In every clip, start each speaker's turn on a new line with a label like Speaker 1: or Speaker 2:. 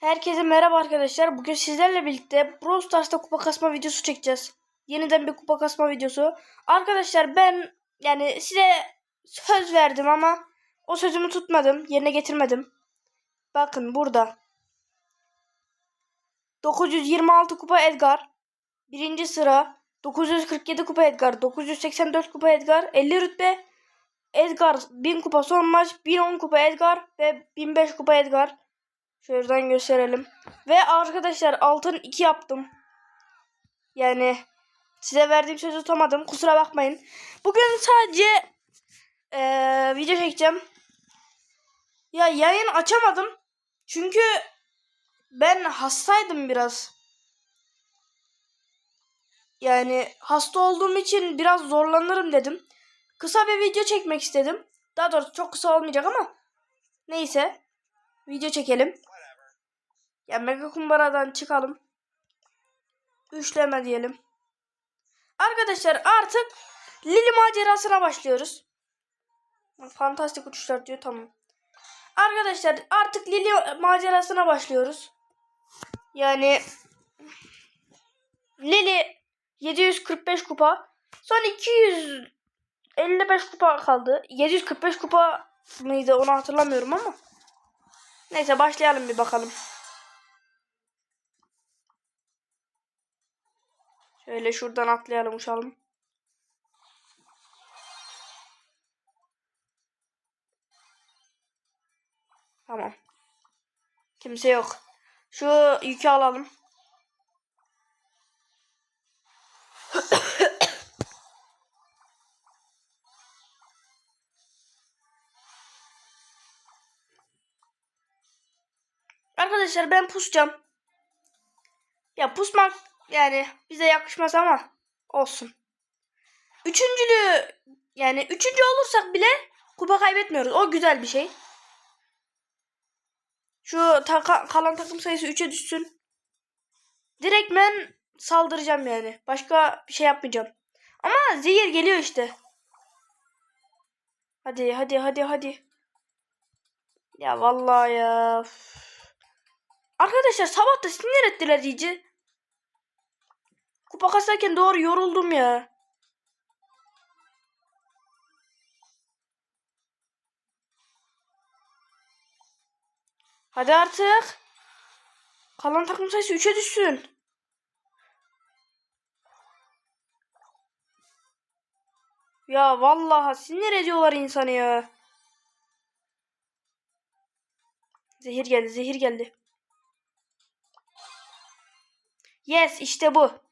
Speaker 1: Herkese merhaba arkadaşlar. Bugün sizlerle birlikte Brawl Stars'ta kupa kasma videosu çekeceğiz. Yeniden bir kupa kasma videosu. Arkadaşlar ben yani size söz verdim ama o sözümü tutmadım. Yerine getirmedim. Bakın burada. 926 kupa Edgar. Birinci sıra. 947 kupa Edgar. 984 kupa Edgar. 50 rütbe. Edgar 1000 kupa son maç. 1010 kupa Edgar. Ve 1005 kupa Edgar. Şuradan gösterelim. Ve arkadaşlar altın 2 yaptım. Yani size verdiğim sözü tutamadım. Kusura bakmayın. Bugün sadece eee, video çekeceğim. Ya yayın açamadım. Çünkü ben hastaydım biraz. Yani hasta olduğum için biraz zorlanırım dedim. Kısa bir video çekmek istedim. Daha doğrusu çok kısa olmayacak ama neyse. Video çekelim. Ya mega kumbaradan çıkalım. Üçleme diyelim. Arkadaşlar artık Lili macerasına başlıyoruz. Fantastik uçuşlar diyor tamam. Arkadaşlar artık Lili macerasına başlıyoruz. Yani Lili 745 kupa. Son 255 kupa kaldı. 745 kupa mıydı onu hatırlamıyorum ama. Neyse başlayalım bir bakalım. Şöyle şuradan atlayalım uçalım. Tamam. Kimse yok. Şu yükü alalım. Arkadaşlar ben pusacağım. Ya pusmak yani bize yakışmaz ama olsun. Üçüncülüğü yani üçüncü olursak bile kupa kaybetmiyoruz. O güzel bir şey. Şu taka- kalan takım sayısı 3'e düşsün. Direkt ben saldıracağım yani. Başka bir şey yapmayacağım. Ama zehir geliyor işte. Hadi hadi hadi hadi. Ya vallahi ya. Arkadaşlar sabah da sinir ettiler iyice. Kupa kasarken doğru yoruldum ya. Hadi artık. Kalan takım sayısı 3'e düşsün. Ya vallahi sinir ediyorlar insanı ya. Zehir geldi, zehir geldi. Yes, işte bu.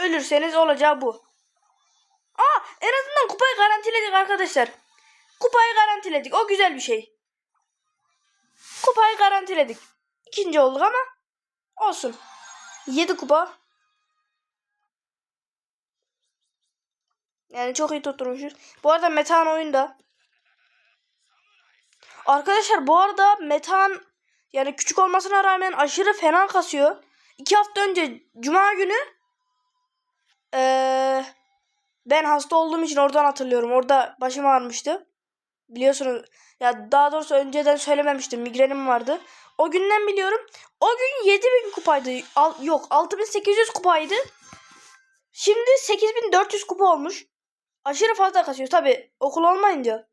Speaker 1: Ölürseniz olacağı bu. Aa, en azından kupayı garantiledik arkadaşlar. Kupayı garantiledik. O güzel bir şey. Kupayı garantiledik. İkinci olduk ama olsun. 7 kupa. Yani çok iyi tutturmuşuz. Bu arada Metan oyunda. Arkadaşlar bu arada Metan yani küçük olmasına rağmen aşırı fena kasıyor. İki hafta önce Cuma günü eee, ben hasta olduğum için oradan hatırlıyorum. Orada başım ağrımıştı. Biliyorsunuz ya daha doğrusu önceden söylememiştim. Migrenim vardı. O günden biliyorum. O gün 7000 kupaydı. Al, yok 6800 kupaydı. Şimdi 8400 kupa olmuş. Aşırı fazla kasıyor. Tabi okul olmayınca.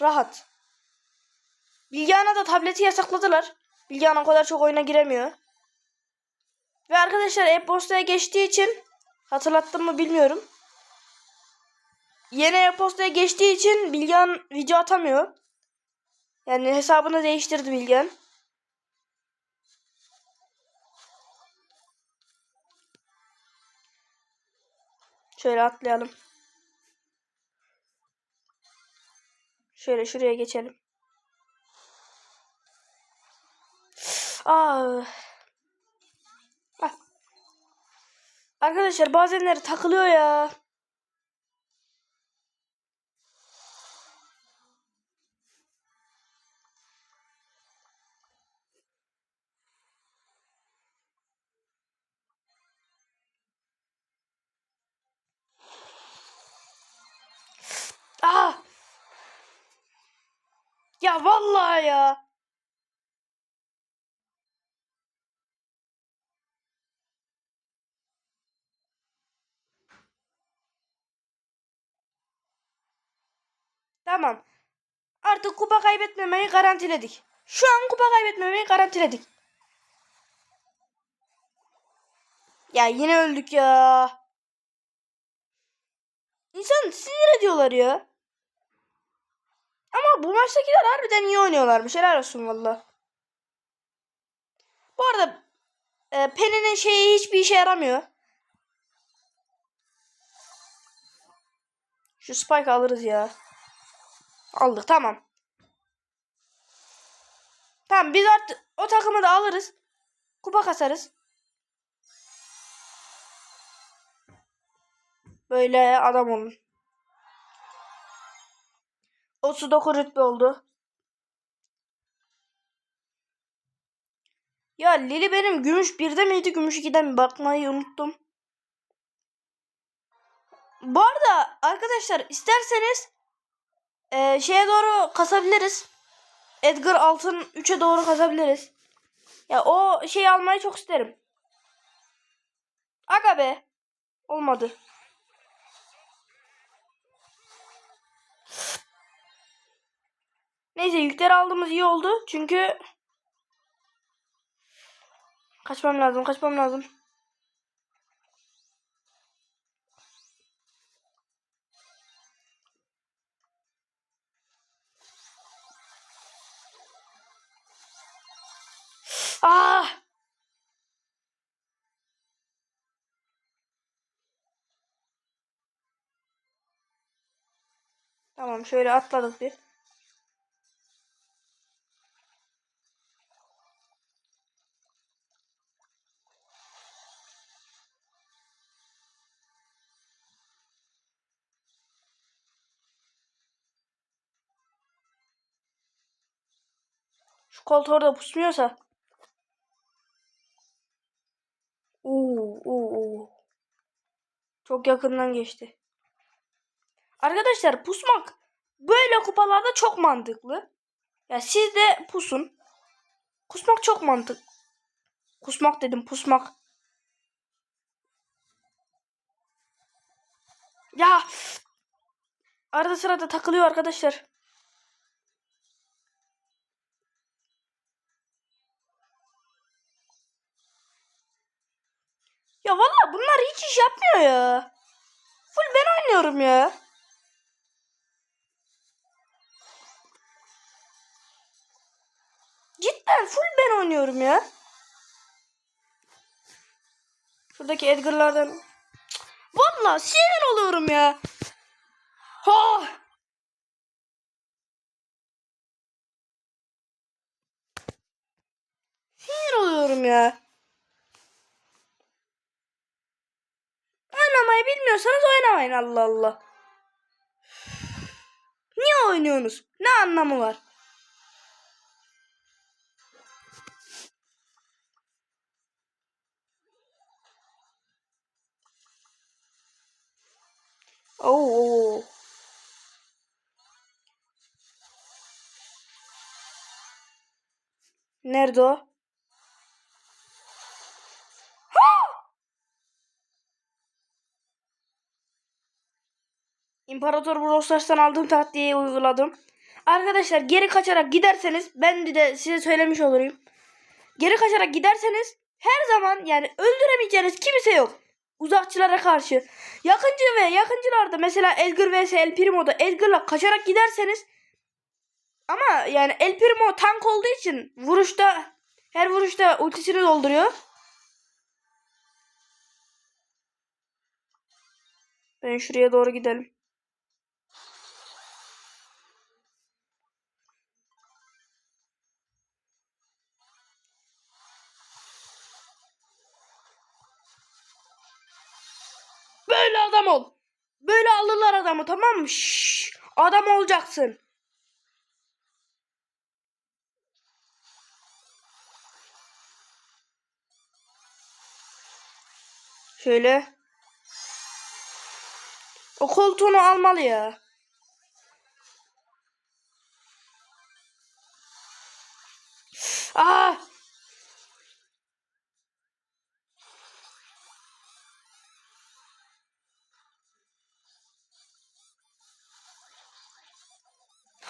Speaker 1: Rahat. Bilgehan'a da tableti yasakladılar. Bilgehan o kadar çok oyuna giremiyor. Ve arkadaşlar e-postaya geçtiği için hatırlattım mı bilmiyorum. Yeni e-postaya geçtiği için Bilgehan video atamıyor. Yani hesabını değiştirdi Bilgehan. Şöyle atlayalım. Şöyle şuraya geçelim. Aa. Ah. Arkadaşlar bazenleri takılıyor ya. Ah! Ya vallahi ya. Tamam. Artık kupa kaybetmemeyi garantiledik. Şu an kupa kaybetmemeyi garantiledik. Ya yine öldük ya. İnsan sinir ediyorlar ya. Ama bu maçtakiler harbiden iyi oynuyorlarmış. Helal olsun valla. Bu arada e, Penny'nin şeyi hiçbir işe yaramıyor. Şu spike alırız ya. Aldık tamam. Tamam biz artık o takımı da alırız. Kupa kasarız. Böyle adam olun. 39 rütbe oldu. Ya Lili benim gümüş birde miydi gümüş 2'de mi bakmayı unuttum. Bu arada arkadaşlar isterseniz e, şeye doğru kasabiliriz. Edgar altın 3'e doğru kasabiliriz. Ya o şeyi almayı çok isterim. Aga be. Olmadı. Neyse yükleri aldığımız iyi oldu. Çünkü kaçmam lazım, kaçmam lazım. Ah! Tamam şöyle atladık bir. Şu koltuğu orada pusmuyorsa. Çok yakından geçti. Arkadaşlar pusmak böyle kupalarda çok mantıklı. Ya siz de pusun. Kusmak çok mantık. Kusmak dedim pusmak. Ya arada sırada takılıyor arkadaşlar. Ya valla bunlar hiç iş yapmıyor ya. Full ben oynuyorum ya. Cidden full ben oynuyorum ya. Şuradaki Edgar'lardan. Valla sinir oluyorum ya. Ha! Sinir oluyorum ya. Oynamayı bilmiyorsanız oynamayın Allah Allah. Niye oynuyorsunuz? Ne anlamı var? Oo. Nerede o? İmparator Brawl Stars'tan aldığım taktiği uyguladım. Arkadaşlar geri kaçarak giderseniz ben de size söylemiş olayım. Geri kaçarak giderseniz her zaman yani öldüremeyeceğiniz kimse yok. Uzakçılara karşı. Yakıncı ve yakıncılarda mesela Edgar vs El Primo'da Edgar'la kaçarak giderseniz ama yani El Primo tank olduğu için vuruşta her vuruşta ultisini dolduruyor. Ben şuraya doğru gidelim. Böyle adam ol. Böyle alırlar adamı tamam mı? Şşş, adam olacaksın. Şöyle. O koltuğunu almalı ya. Ah!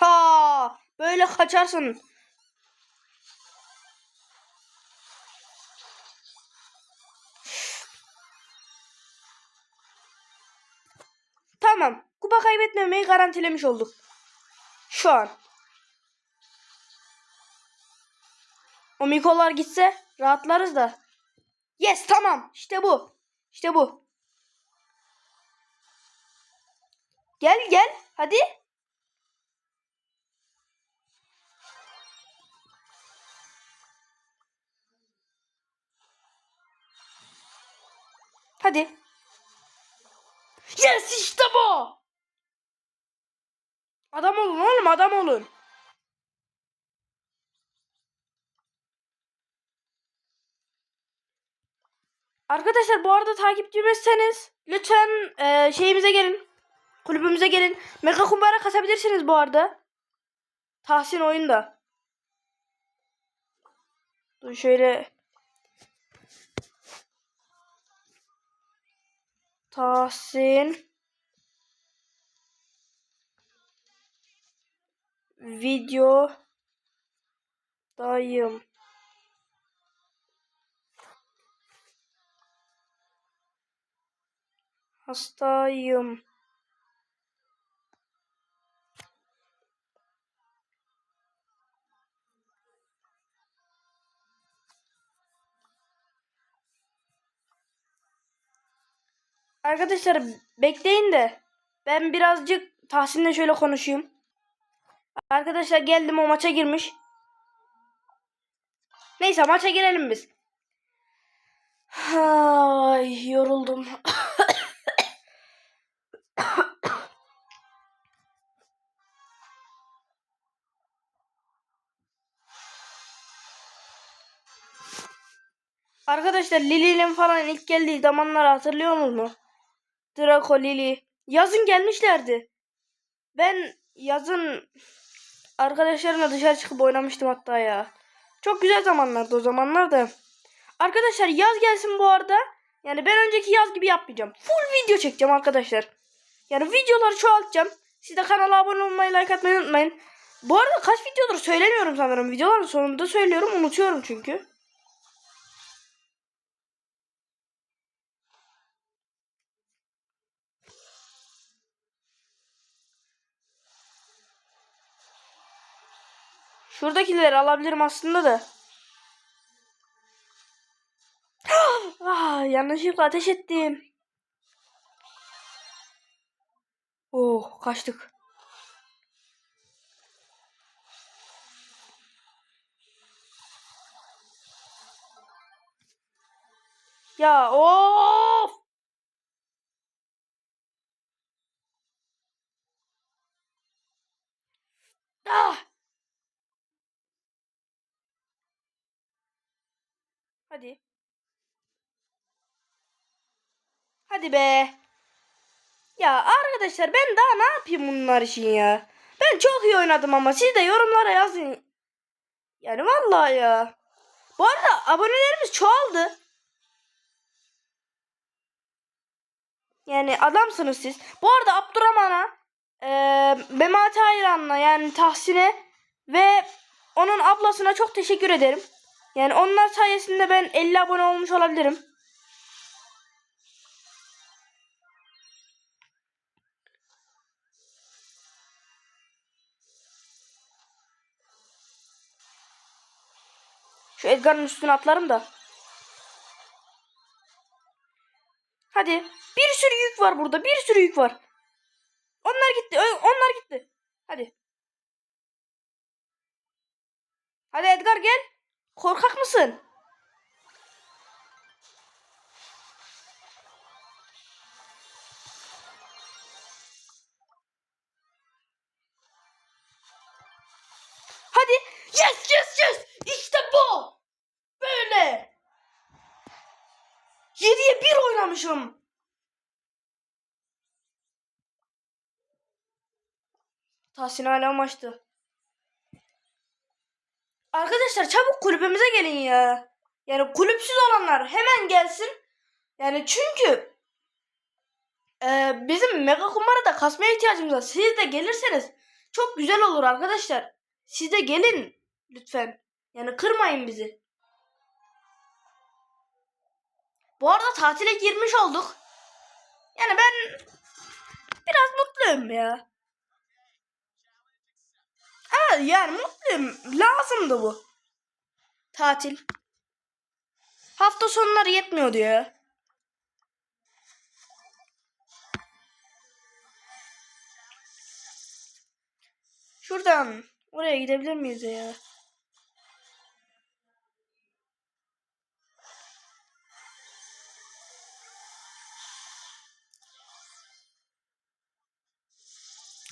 Speaker 1: Ha! Böyle kaçarsın. Tamam. Kupa kaybetmemeyi garantilemiş olduk. Şu an. O Mikolar gitse rahatlarız da. Yes tamam. İşte bu. İşte bu. Gel gel. Hadi. Hadi. Yes işte bu. Adam olun oğlum adam olun. Arkadaşlar bu arada takipçimizseniz lütfen e, şeyimize gelin. Kulübümüze gelin. Mega kumbara kasabilirsiniz bu arada. Tahsin oyunda. Dur şöyle. Tahsin. Video dayım. Hastayım. Arkadaşlar bekleyin de ben birazcık Tahsin'le şöyle konuşayım. Arkadaşlar geldim o maça girmiş. Neyse maça girelim biz. Ay yoruldum. Arkadaşlar Lili'nin falan ilk geldiği zamanları hatırlıyor musunuz? Lili. Yazın gelmişlerdi. Ben yazın arkadaşlarımla dışarı çıkıp oynamıştım hatta ya. Çok güzel zamanlardı o zamanlar da. Arkadaşlar yaz gelsin bu arada. Yani ben önceki yaz gibi yapmayacağım. Full video çekeceğim arkadaşlar. Yani videoları çoğaltacağım. Siz de kanala abone olmayı, like atmayı unutmayın. Bu arada kaç videodur söylemiyorum sanırım. Videoların sonunda söylüyorum. Unutuyorum çünkü. Şuradakileri alabilirim aslında da. ah, yanlışlıkla ateş ettim. Oh kaçtık. Ya of! Ah! Hadi. Hadi be. Ya arkadaşlar ben daha ne yapayım bunlar için ya? Ben çok iyi oynadım ama siz de yorumlara yazın. Yani vallahi ya. Bu arada abonelerimiz çoğaldı. Yani adamsınız siz. Bu arada Abdurrahman'a, e, Memati Hayran'la yani Tahsin'e ve onun ablasına çok teşekkür ederim. Yani onlar sayesinde ben 50 abone olmuş olabilirim. Şu Edgar'ın üstüne atlarım da. Hadi. Bir sürü yük var burada. Bir sürü yük var. Onlar gitti. Onlar gitti. Hadi. Hadi Edgar gel. Korkak mısın? Hadi. Yes yes yes. İşte bu. Böyle. 7'ye 1 oynamışım. Tahsin hala maçtı. Arkadaşlar çabuk kulübümüze gelin ya. Yani kulüpsüz olanlar hemen gelsin. Yani çünkü e, bizim mega kumarada kasmaya ihtiyacımız var. Siz de gelirseniz çok güzel olur arkadaşlar. Siz de gelin lütfen. Yani kırmayın bizi. Bu arada tatile girmiş olduk. Yani ben biraz mutluyum ya. Yani mutluyum. Lazımdı bu. Tatil. Hafta sonları yetmiyor diyor. Şuradan oraya gidebilir miyiz ya?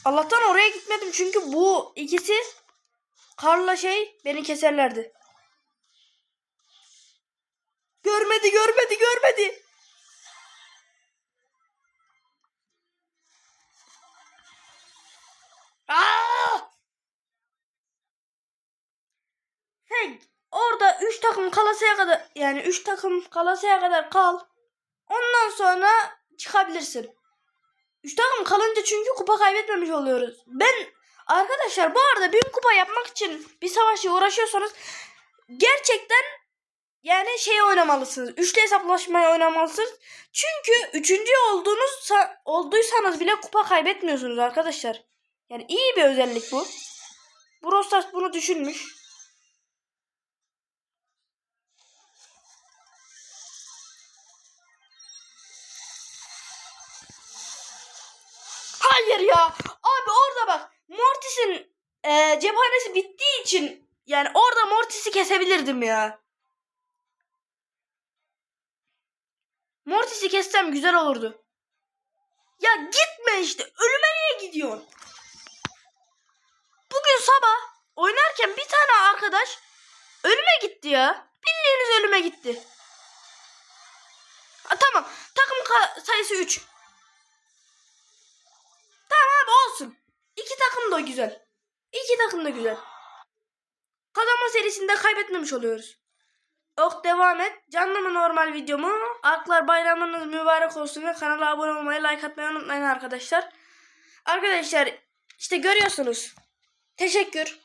Speaker 1: Allah'tan oraya gitmedim çünkü bu ikisi karla şey beni keserlerdi. Görmedi, görmedi, görmedi. Aa! Sen orada 3 takım kalasaya kadar yani 3 takım kalasaya kadar kal. Ondan sonra çıkabilirsin. 3 takım kalınca çünkü kupa kaybetmemiş oluyoruz. Ben arkadaşlar bu arada bin kupa yapmak için bir savaşla uğraşıyorsanız gerçekten yani şey oynamalısınız. Üçlü hesaplaşmayı oynamalısınız. Çünkü üçüncü olduğunuz olduysanız bile kupa kaybetmiyorsunuz arkadaşlar. Yani iyi bir özellik bu. Brawl Stars bunu düşünmüş. Hayır ya. Abi orada bak. Mortis'in e, cephanesi bittiği için yani orada Mortis'i kesebilirdim ya. Mortis'i kessem güzel olurdu. Ya gitme işte. Ölüme niye gidiyorsun? Bugün sabah oynarken bir tane arkadaş ölüme gitti ya. Bildiğiniz ölüme gitti. Ha, tamam. Takım sayısı 3. takım da güzel. İki takım da güzel. Kazanma serisinde kaybetmemiş oluyoruz. Ok devam et. Canlı mı normal videomu? Arklar bayramınız mübarek olsun ve kanala abone olmayı, like atmayı unutmayın arkadaşlar. Arkadaşlar işte görüyorsunuz. Teşekkür.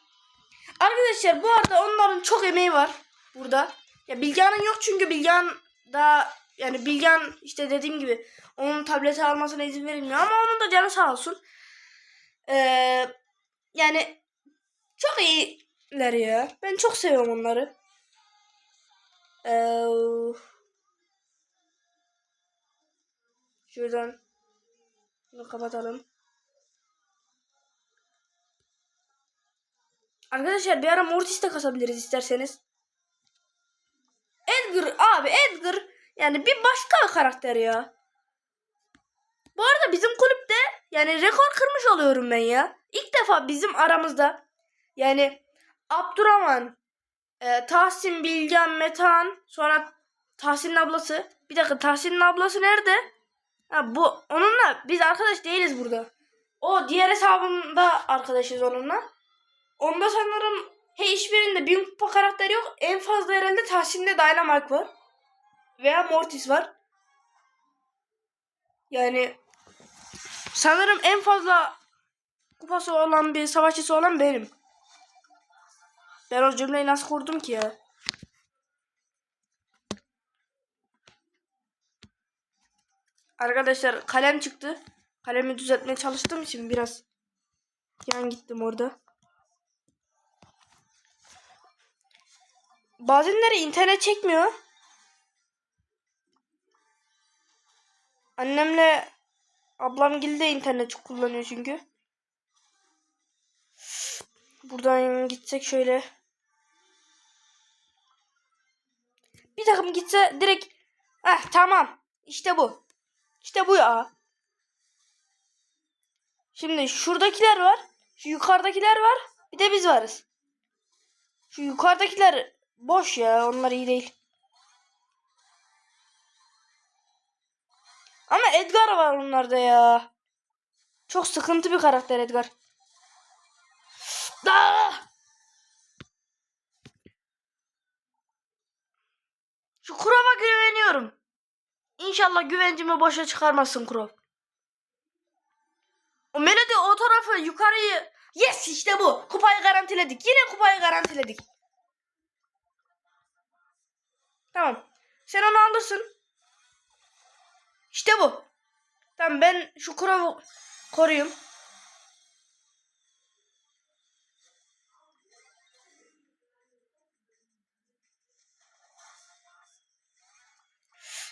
Speaker 1: Arkadaşlar bu arada onların çok emeği var burada. Ya Bilgehan'ın yok çünkü Bilgehan daha yani Bilgehan işte dediğim gibi onun tableti almasına izin verilmiyor ama onun da canı sağ olsun. Ee, yani çok iyiler ya. Ben çok seviyorum onları. Ee, şuradan bunu kapatalım. Arkadaşlar bir ara Mortis de kasabiliriz isterseniz. Edgar abi Edgar yani bir başka karakter ya. Bu arada bizim kulüpte yani rekor kırmış oluyorum ben ya. İlk defa bizim aramızda yani Abdurrahman, e, Tahsin, Bilgen, Metan, sonra Tahsin'in ablası. Bir dakika Tahsin'in ablası nerede? Ha, bu onunla biz arkadaş değiliz burada. O diğer hesabında arkadaşız onunla. Onda sanırım he hiçbirinde bin kupa karakter yok. En fazla herhalde Tahsin'de Dynamite var. Veya Mortis var. Yani sanırım en fazla kupası olan bir savaşçısı olan benim. Ben o cümleyi nasıl kurdum ki ya? Arkadaşlar kalem çıktı. Kalemi düzeltmeye çalıştığım için biraz yan gittim orada. Bazenleri internet çekmiyor. Annemle ablam de internet kullanıyor çünkü. Buradan gitsek şöyle. Bir takım gitse direkt eh tamam. İşte bu. İşte bu ya. Şimdi şuradakiler var. Şu yukarıdakiler var. Bir de biz varız. Şu yukarıdakiler boş ya. Onlar iyi değil. Ama Edgar var onlarda ya. Çok sıkıntı bir karakter Edgar. Aa! Şu Krov'a güveniyorum. İnşallah güvencimi boşa çıkarmasın Krov. O Melody o tarafı yukarıyı... Yes işte bu. Kupayı garantiledik. Yine kupayı garantiledik. Tamam. Sen onu alırsın. İşte bu. Tamam ben şu Kurov'u koruyayım.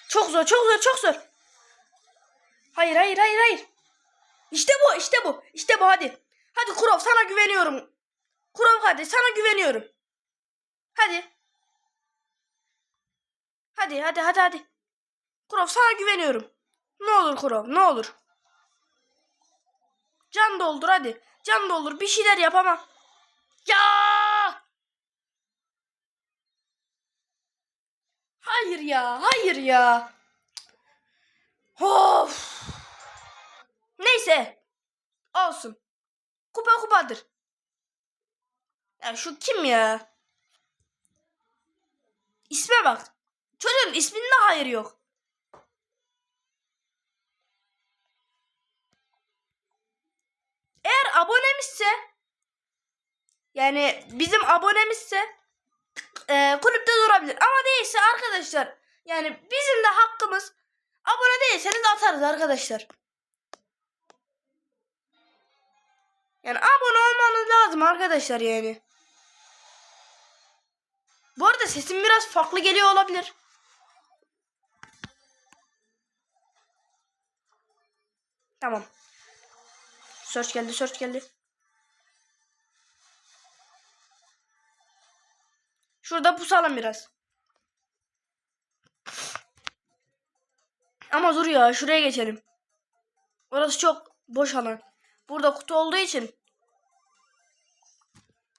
Speaker 1: Çok zor, çok zor, çok zor. Hayır, hayır, hayır, hayır. İşte bu, işte bu. İşte bu hadi. Hadi Kurov sana güveniyorum. Kurov hadi sana güveniyorum. Hadi. Hadi, hadi, hadi, hadi. Kurov sana güveniyorum. Ne olur Kurov, ne olur. Can doldur hadi. Can doldur. Bir şeyler yap ama. Ya! Hayır ya, hayır ya. Of. Neyse. Olsun. Kupa kupadır. Ya şu kim ya? İsme bak. Çocuğun isminde hayır yok. Eğer abonemizse yani bizim abonemizse e, kulüpte durabilir. Ama değilse arkadaşlar yani bizim de hakkımız abone değilseniz atarız arkadaşlar. Yani abone olmanız lazım arkadaşlar yani. Bu arada sesim biraz farklı geliyor olabilir. Tamam. Search geldi, search geldi. Şurada pusalım biraz. Ama dur ya şuraya geçelim. Orası çok boş alan. Burada kutu olduğu için.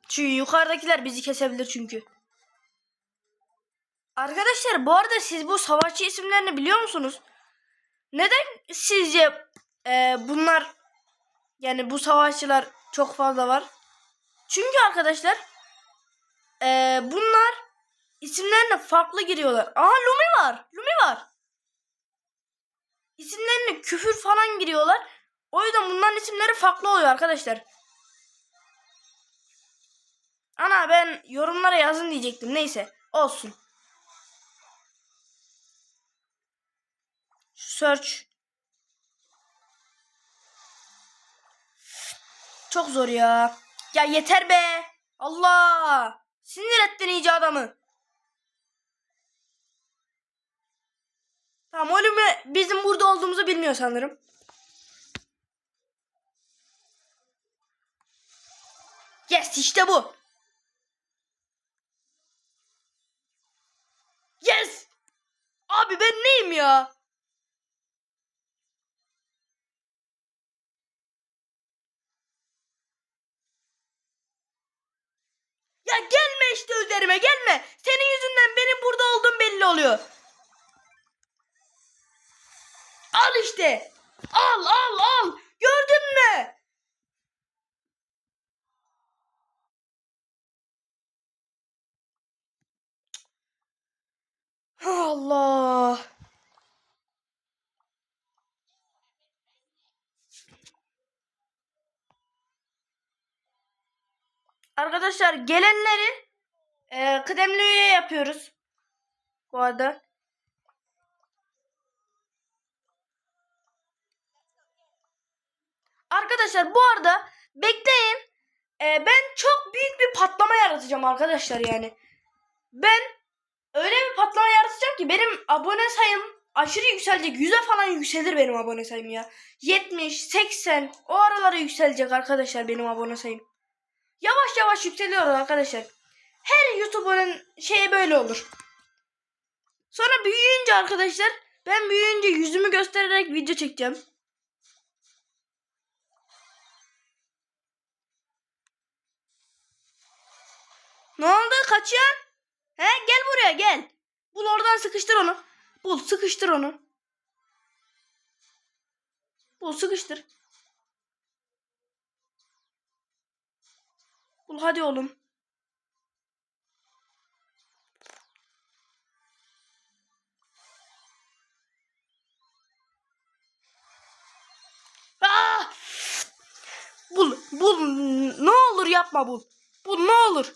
Speaker 1: Çünkü yukarıdakiler bizi kesebilir çünkü. Arkadaşlar bu arada siz bu savaşçı isimlerini biliyor musunuz? Neden sizce e, bunlar yani bu savaşçılar çok fazla var? Çünkü arkadaşlar e, bunlar isimlerine farklı giriyorlar. Aha Lumi var. Lumi var. İsimlerine küfür falan giriyorlar. O yüzden bunların isimleri farklı oluyor arkadaşlar. Ana ben yorumlara yazın diyecektim. Neyse olsun. Search. Çok zor ya. Ya yeter be. Allah. Sinir ettin iyice adamı. Tamam Olime bizim burada olduğumuzu bilmiyor sanırım. Yes işte bu. Yes. Abi ben neyim? Ya üzerime gelme. Senin yüzünden benim burada olduğum belli oluyor. Al işte. Al al al. Gördün mü? Allah. Arkadaşlar gelenleri e, kıdemli üye yapıyoruz. Bu arada. Arkadaşlar bu arada bekleyin. E, ben çok büyük bir patlama yaratacağım arkadaşlar yani. Ben öyle bir patlama yaratacağım ki benim abone sayım aşırı yükselecek. Yüze falan yükselir benim abone sayım ya. 70, 80 o aralara yükselecek arkadaşlar benim abone sayım. Yavaş yavaş yükseliyor arkadaşlar. Her YouTuber'ın şeyi böyle olur. Sonra büyüyünce arkadaşlar ben büyüyünce yüzümü göstererek video çekeceğim. Ne oldu kaçıyorsun? He gel buraya gel. Bul oradan sıkıştır onu. Bul sıkıştır onu. Bul sıkıştır. Bul hadi oğlum. Yapma bul. Bul ne olur.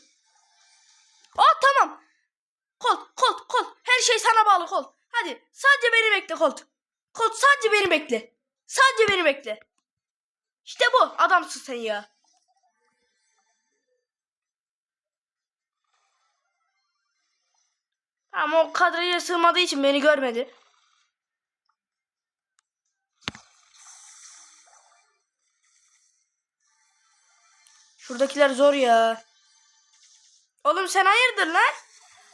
Speaker 1: Aa tamam. Kolt kolt kolt. Her şey sana bağlı kolt. Hadi sadece beni bekle kolt. Kolt sadece beni bekle. Sadece beni bekle. İşte bu adamsın sen ya. Ama o kadraja sığmadığı için beni görmedi. Şuradakiler zor ya. Oğlum sen hayırdır lan?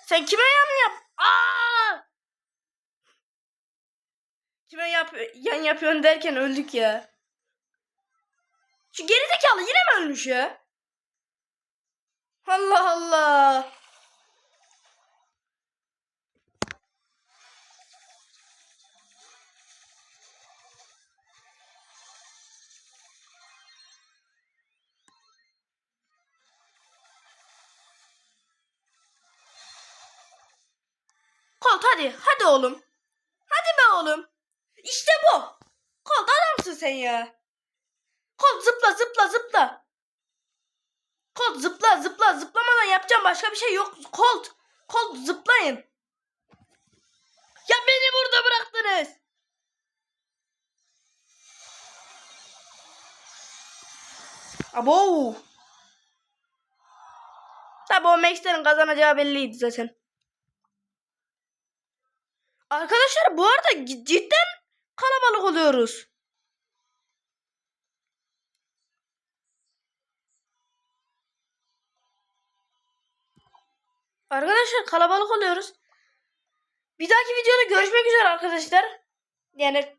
Speaker 1: Sen kime yan yap? Aa! Kime yap yan yapıyorsun derken öldük ya. Şu gerizekalı yine mi ölmüş ya? Allah Allah. Colt hadi. Hadi oğlum. Hadi be oğlum. İşte bu. Colt adamsın sen ya. Colt zıpla zıpla zıpla. Colt zıpla zıpla zıplamadan yapacağım başka bir şey yok. Colt. Colt zıplayın. Ya beni burada bıraktınız. Abo. Tabi o Max'lerin kazanacağı belliydi zaten. Arkadaşlar bu arada cidden kalabalık oluyoruz. Arkadaşlar kalabalık oluyoruz. Bir dahaki videoda görüşmek üzere arkadaşlar. Yani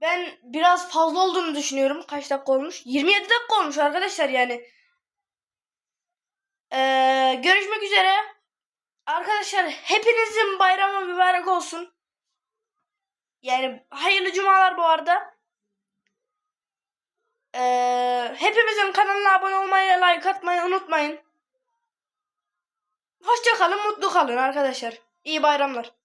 Speaker 1: ben biraz fazla olduğunu düşünüyorum. Kaç dakika olmuş? 27 dakika olmuş arkadaşlar yani. Ee, görüşmek üzere. Arkadaşlar hepinizin bayramı mübarek olsun. Yani hayırlı cumalar bu arada. Ee, hepimizin kanalına abone olmayı, like atmayı unutmayın. Hoşça kalın, mutlu kalın arkadaşlar. İyi bayramlar.